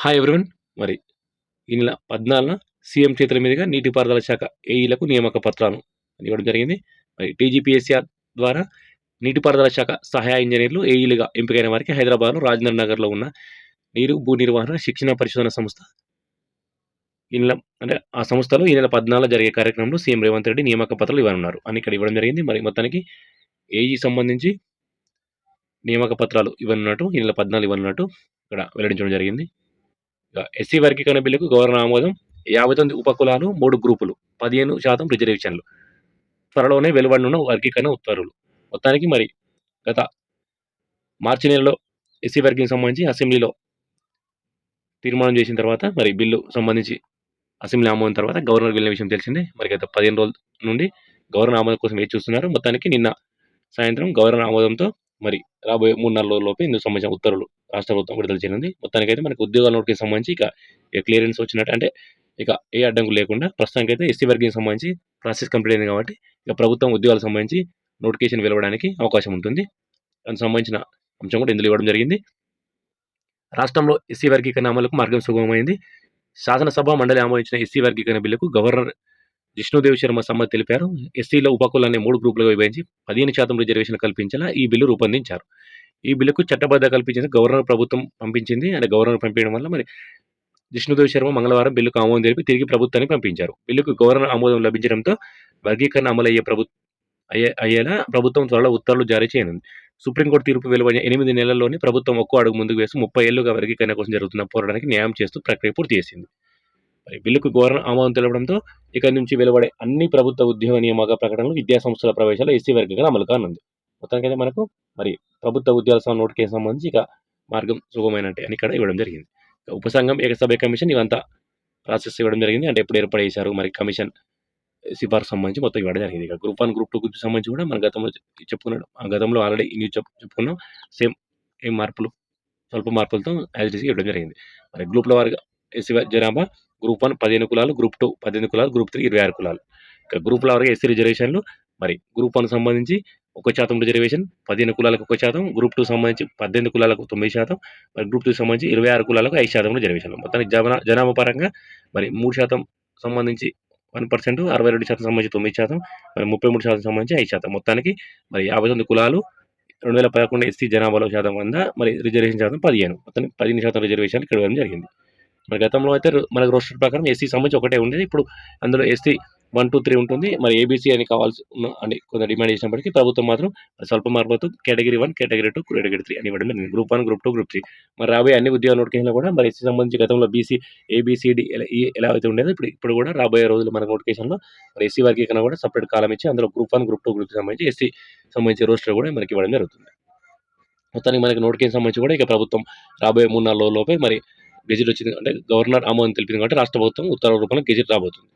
Hi everyone మరి ఈ నెల పద్నాలుగున సీఎం చేతుల మీదుగా నీటిపారుదల శాఖ ఏఈలకు నియామక పత్రాలు ఇవ్వడం జరిగింది. మరి టీజీపీఎస్ఆర్ ద్వారా నీటిపారుదల శాఖ సహాయ ఇంజనీర్లు ఏఈలుగా ఎంపికైన వారికి హైదరాబాద్లో రాజేంద్ర నగర్లో ఉన్న నీరు భూ నిర్వహణ శిక్షణ పరిశోధన సంస్థ ఈ నెల అంటే ఆ సంస్థలో ఈ నెల పద్నాలుగు జరిగే కార్యక్రమంలో సీఎం రేవంత్ రెడ్డి నియామక పత్రాలు ఇవ్వనున్నారు. అని ఇక్కడ ఇవ్వడం జరిగింది. మరి మొత్తానికి ఏఈ సంబంధించి నియామక పత్రాలు ఇవ్వనున్నట్టు ఈ నెల పద్నాలుగు ఇవ్వనున్నట్టు ఇక్కడ వెల్లడించడం జరిగింది. ఎస్సీ వర్గీకరణ బిల్లుకు గవర్నర్ ఆమోదం యాభై తొమ్మిది ఉపకులాలు మూడు గ్రూపులు పదిహేను శాతం రిజర్వేషన్లు. త్వరలోనే వెలువడనున్న వర్గీకరణ ఉత్తర్వులు. మొత్తానికి మరి గత మార్చి నెలలో ఎస్సీ వర్గం సంబంధించి అసెంబ్లీలో తీర్మానం చేసిన తర్వాత మరి బిల్లు సంబంధించి అసెంబ్లీ ఆమోదం తర్వాత గవర్నర్ వెళ్ళిన విషయం తెలిసిందే. మరి గత పదిహేను రోజుల నుండి గవర్నర్ ఆమోదం కోసం వేచి చూస్తున్నారు. మొత్తానికి నిన్న సాయంత్రం గవర్నర్ ఆమోదంతో మరి రాబోయే మూడు నాలుగు రోజుల్లోపే ఇందుకు సంబంధించిన ఉత్తర్వులు రాష్ట్ర ప్రభుత్వం విడుదల చేయనుంది. మొత్తానికైతే మనకు ఉద్యోగాల నోటికి సంబంధించి ఇక క్లియరెన్స్ వచ్చినట్టు అంటే ఇక ఏ అడ్డంకులు లేకుండా ప్రస్తుతానికైతే ఎస్సీ వర్గీకి సంబంధించి ప్రాసెస్ కంప్లీట్ అయింది కాబట్టి ఇక ప్రభుత్వం ఉద్యోగాలకు సంబంధించి నోటిఫికేషన్ వెలువడానికి అవకాశం ఉంటుంది. దానికి సంబంధించిన అంశం కూడా ఇందులో ఇవ్వడం జరిగింది. రాష్ట్రంలో ఎస్సీ వర్గీకరణ అమలుకు మార్గం సుగమమైంది. శాసనసభ మండలి ఆమోదించిన ఎస్సీ వర్గీకరణ బిల్లుకు గవర్నర్ జిష్ణుదేవ్ శర్మ సమ్మతి తెలిపారు. ఎస్సీలో ఉపకులాన్ని మూడు గ్రూపులుగా విభజించి పదిహేను శాతం రిజర్వేషన్ కల్పించేలా ఈ బిల్లు రూపొందించారు. ఈ బిల్లుకు చట్టబద్ధ కల్పించింది గవర్నర్ ప్రభుత్వం పంపించింది. అంటే గవర్నర్ పంపించడం వల్ల మరి జిష్ణుదేవ్ శర్మ మంగళవారం బిల్లుకు ఆమోదం తెలిపి తిరిగి ప్రభుత్వానికి పంపించారు. బిల్లుకు గవర్నర్ ఆమోదం లభించడంతో వర్గీకరణ అమలయ్యే ప్రభు అయ్యే అయ్యేలా ప్రభుత్వం త్వరలో ఉత్తర్వులు జారీ చేయనుంది. సుప్రీంకోర్టు తీర్పు వెలువడిన ఎనిమిది నెలల్లోనే ప్రభుత్వం ఒక్కో అడుగు ముందుకు వేసి ముప్పై ఏళ్ళుగా వర్గీకరణ కోసం జరుగుతున్న పోరాటానికి న్యాయం చేస్తూ ప్రక్రియ పూర్తి చేసింది. మరి బిల్లుకు గవర్నర్ ఆమోదం తెలపడంతో ఇక నుంచి వెలువడే అన్ని ప్రభుత్వ ఉద్యోగ నియామక ప్రకటనలు విద్యాసంస్థల ప్రవేశాలు ఎస్సీ వర్గీకరణ అమలు కానుంది. మొత్తానికైతే మనకు మరి ప్రభుత్వ ఉద్యోగాల నోటికి సంబంధించి ఇక మార్గం సుగమైనట్టే అని ఇక్కడ ఇవ్వడం జరిగింది. ఉపసంఘం ఏకసభ్య కమిషన్ ఇవంతా ప్రాసెస్ ఇవ్వడం జరిగింది. అంటే ఎప్పుడు ఏర్పాటు చేశారు మరి కమిషన్ సిఫార్సు సంబంధించి మొత్తం ఇవ్వడం జరిగింది. ఇక group one group two group సంబంధించి కూడా మన గతంలో చెప్పుకున్నాడు. ఆ గతంలో ఆల్రెడీ న్యూస్ చెప్పుకున్నాం. సేమ్ ఏం మార్పులు స్వల్ప మార్పులతో యాజ్ ఇవ్వడం జరిగింది. మరి గ్రూప్ల వారిగా ఎస్సీ జనాభా గ్రూప్ వన్ పదిహేను కులాలు గ్రూప్ టూ పదిహేను కులాలు గ్రూప్ త్రీ ఇరవై ఆరు కులాలు. ఇక గ్రూప్ల వరకు ఎస్సీ రిజర్వేషన్లు మరి గ్రూప్ వన్ సంబంధించి ఒక శాతం రిజర్వేషన్ పదిహేను కులాలకు ఒక శాతం గ్రూప్ టూ సంబంధించి పద్దెనిమిది కులాలకు తొమ్మిది శాతం మరి గ్రూప్ టూ సంబంధించి ఇరవై ఆరు కులాలకు ఐదు శాతం రిజర్వేషన్ మొత్తానికి జనా జనాభా పరంగా మరి మూడు శాతం సంబంధించి వన్ పర్సెంట్ అరవై రెండు శాతం సంబంధించి తొమ్మిది శాతం మరి ముప్పై మూడు శాతం సంబంధించి ఐదు శాతం. మొత్తానికి మరి యాభై తొమ్మిది కులాలు రెండు వేల పదకొండు ఎస్సీ జనాభాలో శాతం వంద మరి రిజర్వేషన్ శాతం పదిహేను. మొత్తం పదిహేను శాతం రిజర్వేషన్ ఇక్కడ జరిగింది. మరి గతంలో అయితే మనకు రోస్టర్ ప్రకారం ఎస్సీ సంబంధించి ఒకటే ఉండేది. ఇప్పుడు అందులో ఎస్సీ వన్ టూ త్రీ ఉంటుంది. మరి ఏబీసీ అని కావాల్సి అని కొంత డిమాండ్ చేసినప్పటికీ ప్రభుత్వం మాత్రం స్వల్ప మార్పులతో category one category two category three అని ఇవ్వడం group one group two group three మరి రాబోయే అన్ని ఉద్యోగ నోటిఫికేషన్లో కూడా మరి ఎస్సీ సంబంధించి గతంలో బీసీ ఏబీసీడీ ఎలా అయితే ఉండేదో ఇప్పుడు ఇప్పుడు కూడా రాబోయే రోజులు మన నోటిఫికేషన్లో మరి ఎస్సీ వర్గీకరణ కూడా సపరేట్ కాలం ఇచ్చి అందులో group one group two group సంబంధించి ఎస్సీ సంబంధించి రోస్టర్ కూడా మనకి ఇవ్వడం జరుగుతుంది. మొత్తానికి మనకి నోటికేషన్ సంబంధించి కూడా ఇక ప్రభుత్వం రాబోయే మూడు నాలుగు లోపే మరి గెజిట్ వచ్చింది. అంటే గవర్నర్ ఆమోదం తెలిపింది కాబట్టి రాష్ట్ర ప్రభుత్వం ఉత్తర్వుల రూపంలో గెజిట్ రాబోతుంది.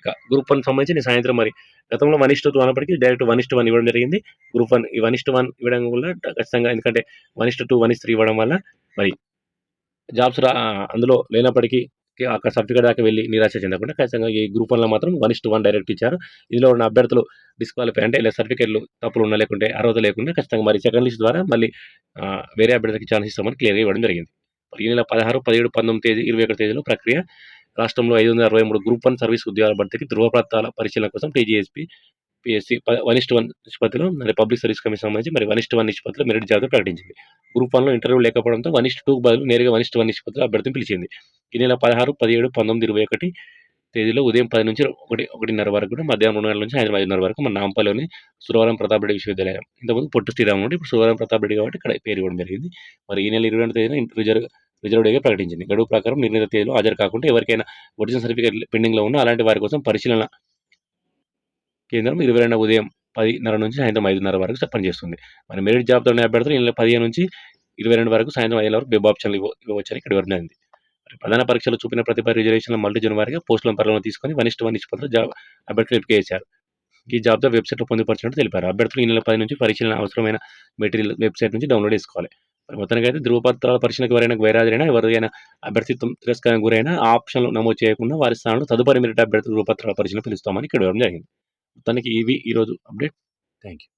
ఇక గ్రూప్ వన్ సంబంధించి నేను సాయంత్రం మరి గతంలో one is to two అన్నప్పటికీ direct one is to one ఇవ్వడం జరిగింది. గ్రూప్ వన్ ఈ వన్ ఇస్ట్ వన్ ఇవ్వడం వల్ల ఖచ్చితంగా ఎందుకంటే one is to two one is to three ఇవ్వడం వల్ల మరి జాబ్స్ రా అందులో లేనప్పటికీ అక్కడ సర్టిఫికేట్ దాకా వెళ్ళి నిరాశ చెందకుండా ఖచ్చితంగా ఈ గ్రూప్ వన్లో మాత్రం వన్ ఇస్ట్ వన్ డైరెక్ట్ ఇచ్చారు. ఇందులో ఉన్న అభ్యర్థులు డిస్క్వాలిఫై అంటే ఇలా సర్టిఫికేట్లు తప్పులు ఉన్న లేకుంటే అర్హత లేకుండా ఖచ్చితంగా మరి సెకండ్ లిస్ట్ ద్వారా మళ్ళీ వేరే అభ్యర్థికి ఛాన్స్ ఇస్తామని క్లియర్గా ఇవ్వడం జరిగింది. ఈ నెల పదహారు పదిహేడు పంతొమ్మిది తేదీ ఇరవై ఒకటి తేదీలో ప్రక్రియ రాష్ట్రంలో ఐదు వందల అరవై మూడు గ్రూప్ వన్ సర్వీస్ ఉద్యోగాల భర్తీకి ధృవపత్రాల పరిశీలన కోసం TGSP PSC one is to one నిష్పత్తిలో మరి పబ్లిక్ సర్వీస్ కమిషన్ సంబంధించి మరి వన్ ఇస్ట్ వన్ నిష్పత్తిలో మెరిట్ జాబితా ప్రకటించింది. గ్రూప్ వన్లో ఇంటర్వ్యూ లేకపోవడంతో వన్ ఇస్ట్ టూకు బదులు నేరుగా వన్ ఇస్ట్ వన్ నిష్పత్తిలో అభ్యర్థిని పిలిచింది. ఈ నెల పదహారు పదిహేడు పంతొమ్మిది ఇరవై ఒకటి తేదీలో ఉదయం పది నుంచి ఒకటి ఒకటిన్నర వరకు కూడా మధ్యాహ్నం రెండు గంటల నుంచి సాయంత్రం ఐదున్నర వరకు మన నాంపల్లిలోని సురవరం ప్రతాప్ రెడ్డి విశ్వవిద్యాలయం. ఇంతకుముందు పొట్టు శ్రీరామ్ నుండి ఇప్పుడు సురవరం ప్రతాప్ రెడ్డి కాబట్టి ఇక్కడ పేరు ఇవ్వడం జరిగింది మరి ఈ నెల ఇరవై రెండు తేదీన రిజర్వ్ రిజర్వ్ డేగా ప్రకటించింది. గడువు ప్రకారం నిర్ణీత తేదీలో హాజరు కాకుండా ఎవరికైనా ఒరిజినల్ సర్టిఫికేట్ పెండింగ్లో ఉన్న అలాంటి వారి కోసం పరిశీలన కేంద్రం ఇరవై రెండు ఉదయం పదిన్నర నుంచి సాయంత్రం ఐదున్నర వరకు పనిచేస్తుంది. మరి మెరిట్ జాబ్తో అభ్యర్థులు ఇళ్ళ పదిహేను నుంచి ఇరవై రెండు వరకు సాయంత్రం ఐదు వరకు వెబ్ ఆప్షన్లు ఇవ్వవచ్చని ఇక్కడ వివరించింది మరి ప్రధాన పరీక్షలు చూపిన ప్రతిభ రిజర్వేషన్ల మల్టీ జోన్ వారిగా పోస్టుల పరిగణన తీసుకొని వన్ ఇస్ట్ వన్ నిష్పత్తులు జాబ్ అభ్యర్థులు ఎంపిక చేశారు. ఈ జాబ్తో వెబ్సైట్లో పొందుపరిచినట్టు తెలిపారు. అభ్యర్థులు ఈ నెల పది నుంచి పరిశీలన అవసరమైన మెటీరియల్ వెబ్సైట్ నుంచి డౌన్లోడ్ చేసుకోవాలి. మొత్తానికి ధృవపత్రాల పరిశీలనకు ఎవరైనా గైరాజరైనా ఎవరైనా అభ్యర్థిత్వం తిరస్కారం గురైనా ఆప్షన్లు నమోదు చేయకుండా వారి స్థానంలో తదుపరి మెరిట్ అభ్యర్థి ధృవపత్రాల పరిశీలన పిలుస్తామని ఇక్కడ ఇవ్వడం జరిగింది. మొత్తానికి ఇవి ఈరోజు అప్డేట్. Thank you